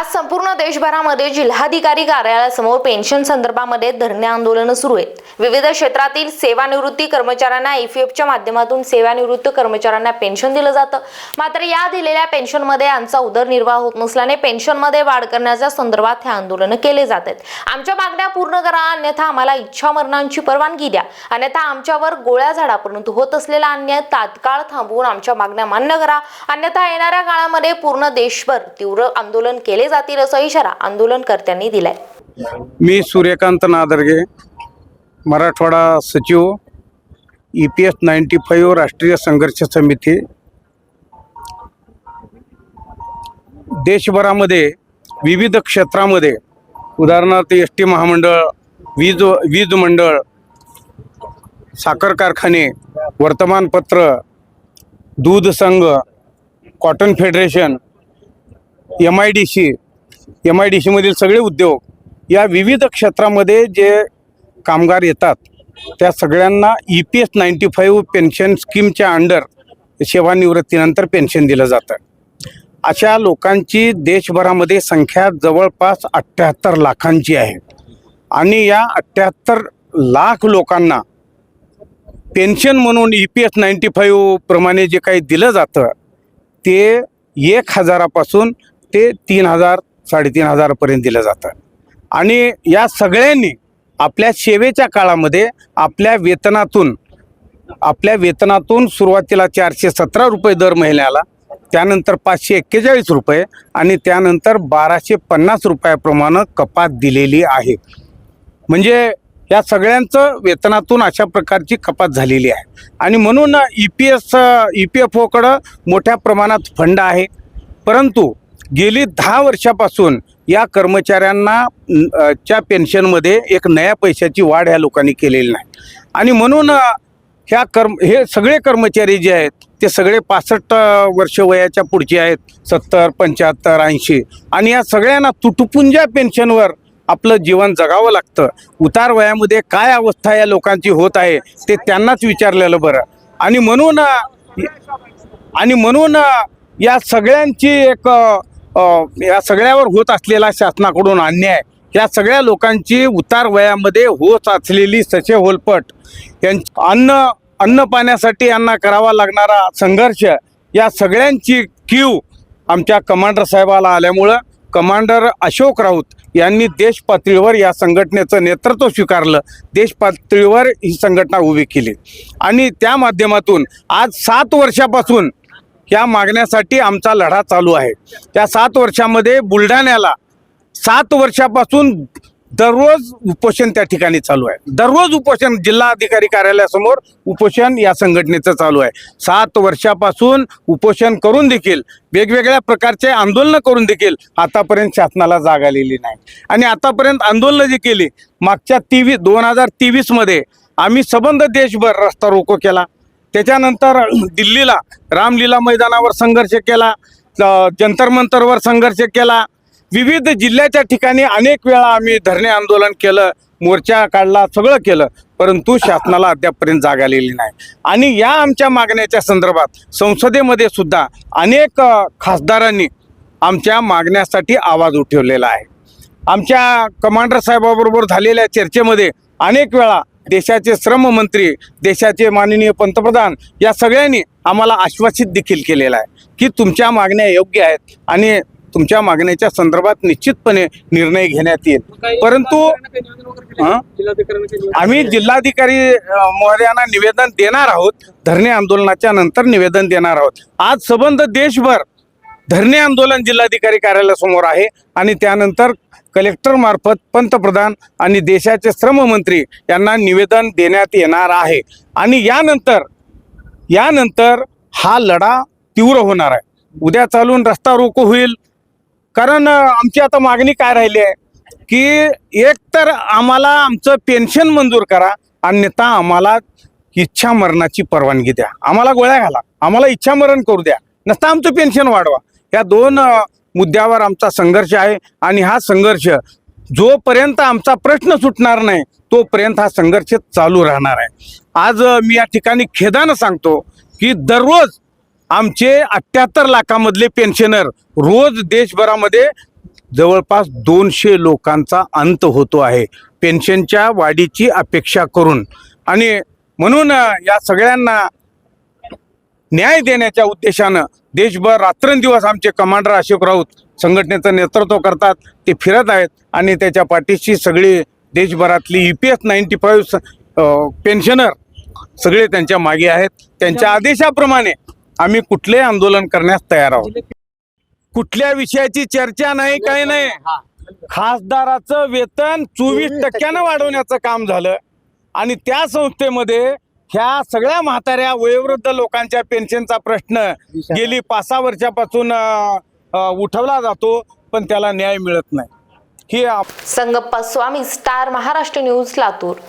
आज संपूर्ण देशभरामध्ये जिल्हाधिकारी कार्यालयासमोर पेन्शन संदर्भामध्ये धरणे आंदोलनं सुरू आहेत. विविध क्षेत्रातील सेवानिवृत्ती कर्मचाऱ्यांना ईपीएफच्या माध्यमातून सेवानिवृत्त कर्मचाऱ्यांना पेन्शन दिलं जातं. मात्र या दिलेल्या पेन्शनमध्ये यांचा उदरनिर्वाह होत नसल्याने पेन्शनमध्ये वाढ करण्याच्या संदर्भात हे आंदोलनं केले जात आहेत. आमच्या मागण्या पूर्ण करा अन्यथा आम्हाला इच्छा मरणांची परवानगी द्या. अन्यथा आमच्यावर गोळ्या झाडापर्यंत होत असलेला अन्याय तात्काळ थांबवून आमच्या मागण्या मान्य करा. अन्यथा येणाऱ्या काळामध्ये पूर्ण देशभर तीव्र आंदोलन केले जातील असा इशारा आंदोलनकर्त्यांनी दिलाय. मी सूर्यकांत नादर्गे मराठवाडा सचिव E P S ninety five राष्ट्रीय संघर्ष समिती. देशभरामध्ये विविध क्षेत्रामध्ये उदाहरणार्थ एस टी महामंडळ वीज वीज मंडळ साखर कारखाने वर्तमानपत्र दूध संघ cotton federation M I D C M I D सीमधील सगळे उद्योग या विविध क्षेत्रामध्ये जे कामगार येतात त्या सगळ्यांना E P S ninety five pension स्कीमच्या under सेवानिवृत्तीनंतर पेन्शन दिलं जातं. अशा लोकांची देशभरामध्ये संख्या जवळपास अठ्ठ्याहत्तर लाखांची आहे. आणि या अठ्ठ्याहत्तर लाख लोकांना पेन्शन म्हणून E P S ninety five प्रमाणे जे काही दिलं जातं ते एक हजारापासून ते तीन हजार साडेतीन हजारपर्यंत दिलं जातं. आणि या सगळ्यांनी आपल्या सेवेच्या काळामध्ये आपल्या वेतनातून आपल्या वेतनातून सुरुवातीला चारशे सतरा रुपये दर महिन्याला त्यानंतर पाचशे एक्केचाळीस रुपये आणि त्यानंतर बाराशे पन्नास रुपयाप्रमाणे कपात दिलेली आहे. म्हणजे या सगळ्यांचं वेतनातून अशा प्रकारची कपात झालेली आहे. आणि म्हणून E P S E P F ओकडं मोठ्या प्रमाणात फंड आहे. परंतु गेली दहा वर्षापासून या कर्मचाऱ्यांना च्या पेन्शनमध्ये एक नया पैशाची वाढ ह्या लोकांनी केलेली नाही. आणि म्हणून ह्या कर्म हे सगळे कर्मचारी जे आहेत ते सगळे पासष्ट वर्ष वयाच्या पुढचे आहेत सत्तर पंच्याहत्तर ऐंशी आणि या सगळ्यांना तुटपुंजा पेन्शनवर आपलं जीवन जगावं लागतं. उतार वयामध्ये काय अवस्था या लोकांची होत आहे ते त्यांनाच विचारलेलं बरं. आणि म्हणून आणि म्हणून या सगळ्यांची एक या सगळ्यावर होत असलेला शासनाकडून अन्याय या सगळ्या लोकांची उतार वयामध्ये होत असलेली सचे होलपट यां अन्न अन्न पाण्यासाठी यांना करावा लागणारा संघर्ष या सगळ्यांची कीव आमच्या कमांडर साहेबाला आल्यामुळं कमांडर अशोक राऊत यांनी देश पातळीवर या संघटनेचं नेतृत्व स्वीकारलं. देश पातळीवर ही संघटना उभी केली. आणि त्या माध्यमातून आज सात वर्षापासून या मागण्यासाठी आमचा लढा चालू आहे. त्या सात वर्षामध्ये बुलढाण्याला सात वर्षापासून दररोज उपोषण त्या ठिकाणी चालू आहे. दररोज उपोषण जिल्हा अधिकारी कार्यालयासमोर उपोषण या संघटनेचं चालू आहे. सात वर्षापासून उपोषण करून देखील वेगवेगळ्या प्रकारचे आंदोलनं करून देखील आतापर्यंत शासनाला जाग आलेली नाही. आणि आतापर्यंत आंदोलनं जी केली मागच्या तेवीस दोन हजार तेवीसमध्ये आम्ही सबंध देशभर रस्ता रोको केला. त्याच्यानंतर दिल्लीला रामलीला मैदानावर संघर्ष केला जंतरमंतरवर जंतर मंतरवर संघर्ष केला. विविध जिल्ह्याच्या ठिकाणी अनेक वेळा आम्ही धरणे आंदोलन केलं मोर्चा काढला सगळं केलं परंतु शासनाला अद्यापपर्यंत जाग आलेली नाही. आणि या आमच्या मागण्याच्या संदर्भात संसदेमध्ये सुद्धा अनेक खासदारांनी आमच्या मागण्यासाठी आवाज उठवलेला आहे. आमच्या कमांडर साहेबाबरोबर झालेल्या चर्चेमध्ये अनेक वेळा देशाचे श्रम मंत्री देशाचे माननीय पंतप्रधान या सगळ्यांनी आम्हाला आश्वासित देखील केलेलं आहे की तुमच्या मागण्या योग्य आहेत आणि तुमच्या मागण्याच्या संदर्भात निश्चितपणे निर्णय घेण्यात येईल. परंतु? आम्ही जिल्हाधिकारी महोदयांना निवेदन देणार आहोत. धरणे आंदोलनाच्या नंतर निवेदन देणार आहोत. आज सबंध देशभर धरणे आंदोलन जिल्हाधिकारी कार्यालयासमोर आहे आणि त्यानंतर कलेक्टर मार्फत पंतप्रधान आणि देशाचे श्रममंत्री यांना निवेदन देण्यात येणार आहे. आणि यानंतर यानंतर हा लढा तीव्र होणार आहे. उद्या चालून रस्ता रोको होईल. कारण आमची आता मागणी काय राहिली आहे? की एक तर आम्हाला आमचं पेन्शन मंजूर करा अन्यथा आम्हाला इच्छा मरणाची परवानगी द्या. आम्हाला गोळ्या घाला. आम्हाला इच्छा मरण करू द्या. नसता आमचं पेन्शन वाढवा. या दोन मुद्द्यावर आमचा संघर्ष आहे आणि हा संघर्ष जोपर्यंत आमचा प्रश्न सुटणार नाही तोपर्यंत हा संघर्ष चालू राहणार आहे. आज मी या ठिकाणी खेदानं सांगतो की दररोज आमचे अठ्ठ्याहत्तर लाखामधले पेन्शनर रोज देशभरामध्ये जवळपास दोनशे लोकांचा अंत होतो आहे पेन्शनच्या वाढीची अपेक्षा करून. आणि म्हणून या सगळ्यांना न्याय देण्याच्या उद्देशानं देशभर रात्रंदिवस आमचे कमांडर अशोक राऊत संघटनेचं नेतृत्व करतात ते फिरत आहेत आणि त्याच्या पाठीशी सगळी देशभरातली E P S ninety five pensioner सगळे त्यांच्या मागे आहेत. त्यांच्या आदेशाप्रमाणे आम्ही कुठलेही आंदोलन करण्यास तयार आहोत. कुठल्या विषयाची चर्चा नाही काही नाही. खासदाराचं वेतन चोवीस टक्क्यानं वाढवण्याचं काम झालं. आणि त्या संस्थेमध्ये ह्या सगळ्या म्हाताऱ्या वयोवृद्ध लोकांच्या पेन्शनचा प्रश्न गेली पाच सहा वर्षापासून उठवला जातो पण त्याला न्याय मिळत नाही. ही संगप्पा स्वामी स्टार महाराष्ट्र न्यूज लातूर